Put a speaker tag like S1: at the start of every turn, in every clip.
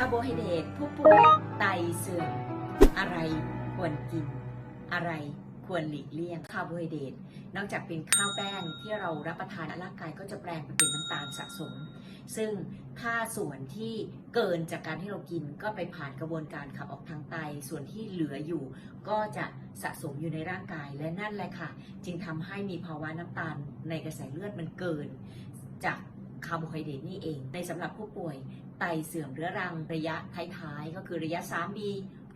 S1: คาร์โบไฮเดรตผู้ป่วยไตเสื่อมอะไรควรกิน อะไรควรหลีกเลี่ยงคาร์โบไฮเดรตนอกจากเป็นข้าวแป้งที่เรารับประทานร่างกายก็จะแปลงเป็นน้ำตาลสะสม ซึ่งถ้าส่วนที่เกินจากการที่เรากินก็ไปผ่านกระบวนการขับออกทางไต ส่วนที่เหลืออยู่ ก็จะสะสมอยู่ในร่างกายและนั่นแหละค่ะ จึงทำให้มีภาวะน้ำตาลในกระแสเลือดมันเกิน จาก คาร์โบไฮเดรตนี่เอง ในสำหรับผู้ป่วยไตเสื่อมเรื้อรังระยะท้ายๆ ก็คือระยะ 3B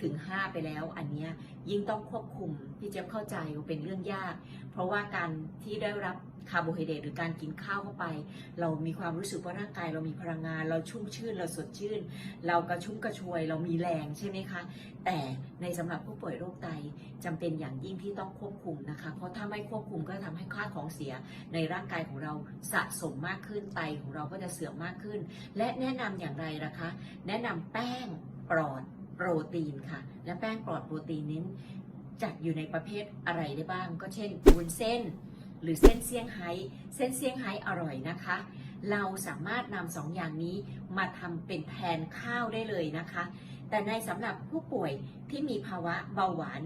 S1: ถึง 5 ไปแล้ว อันนี้ยิ่งต้องควบคุมพี่เจี๊ยบเข้าใจว่าเป็นเรื่องยาก เพราะว่าการที่ได้รับคาร์โบไฮเดรตหรือการกินข้าวเข้าไป เรามีความรู้สึกว่าร่างกายเรามีพลังงาน เราชุ่มชื่นเราสดชื่น เรากระชุ่มกระชวย เรามีแรงใช่ไหมคะ แต่ในสำหรับผู้ป่วยโรคไตจำเป็นอย่างยิ่งที่ต้องควบคุมนะคะ เพราะถ้าไม่ควบคุมก็ทำให้ค่าของเสียในร่างกายของเราสะสมมากขึ้นไตของเราก็จะเสื่อมมากขึ้น และแนะนำอย่างไรล่ะคะ แนะนำแป้งปลอด รตีนค่ะ และแป้งปลอดโปรตีนนี้จัดอยู่ในประเภทอะไรได้บ้าง ก็เช่นวุ้นเส้น หรือเส้นเซี่ยงไฮ้เส้นเซี่ยงไฮ้อร่อยนะคะ เราสามารถนำสองอย่างนี้มาทำเป็นแทนข้าวได้เลยนะคะ แต่ในสำหรับผู้ป่วยที่มีภาวะเบาหวาน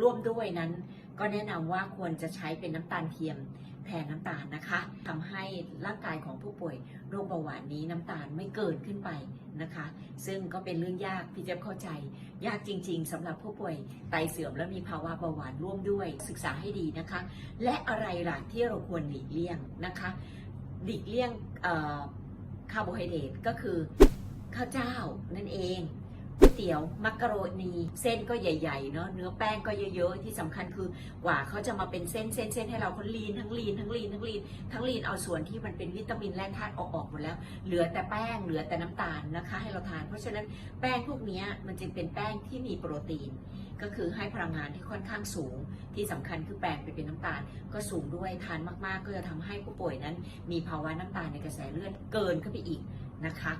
S1: ร่วมด้วยนั้น ก็แนะนำว่าควรจะใช้เป็นน้ำตาลเทียม แทนน้ำตาลนะคะทำให้ร่างกายของผู้ป่วยโรคเบาหวานนี้น้ำตาลไม่เกินขึ้นไปนะคะ ซึ่งก็เป็นเรื่องยากพี่เจ๊เข้าใจ ยากจริง ๆสำหรับผู้ป่วยไตเสื่อมและมีภาวะเบาหวานร่วมด้วยศึกษาให้ดีนะคะ และอะไรล่ะที่เราควรหลีกเลี่ยงนะคะ หลีกเลี่ยงคาร์โบไฮเดรตก็คือข้าวเจ้านั่นเอง เตี๋ยว มักกะโรนีเส้นก็ใหญ่ๆเนาะเนื้อแป้งก็เยอะๆ ที่สำคัญคือกว่าเขาจะมาเป็นเส้นเส้นเส้นให้เราเขาลีนทั้งลีนทั้งลีนทั้งลีนทั้งลีนเอาส่วนที่มันเป็นวิตามินแร่ธาตุออกออกหมดแล้ว เหลือแต่แป้งเหลือแต่น้ำตาลนะคะ ให้เราทาน เพราะฉะนั้นแป้งพวกนี้มันจึงเป็นแป้งที่มีโปรตีน ก็คือให้พลังงานที่ค่อนข้างสูง ที่สำคัญคือแปลงไปเป็นน้ำตาล ก็สูงด้วยทานมากๆ ก็จะทำให้ผู้ป่วยนั้น มีภาวะน้ำตาลในกระแสเลือดเกินขึ้นไปอีก นะคะ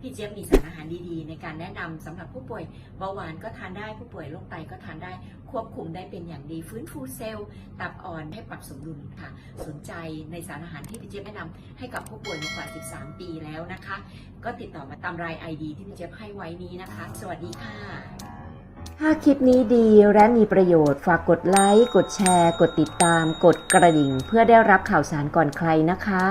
S1: พี่เจี๊ยบมีสารอาหารดีๆ ในการแนะนำสำหรับผู้ป่วยเบาหวานก็ทานได้ผู้ป่วยโรคไตก็ทานได้ควบคุมได้เป็นอย่างดีฟื้นฟูเซลล์ตับอ่อนให้ปรับสมดุลค่ะ สนใจในสารอาหารที่พี่เจี๊ยบแนะนำให้กับผู้ป่วยมากว่า 13 ปีแล้วนะคะ ก็ติดต่อมาตามราย ID ที่พี่เจี๊ยบให้ไว้นี้นะคะ สวัสดีค่ะ
S2: ถ้าคลิปนี้ดีและมีประโยชน์ฝากกดไลค์กดแชร์ กดติดตาม กดกระดิ่ง เพื่อได้รับข่าวสารก่อนใครนะคะ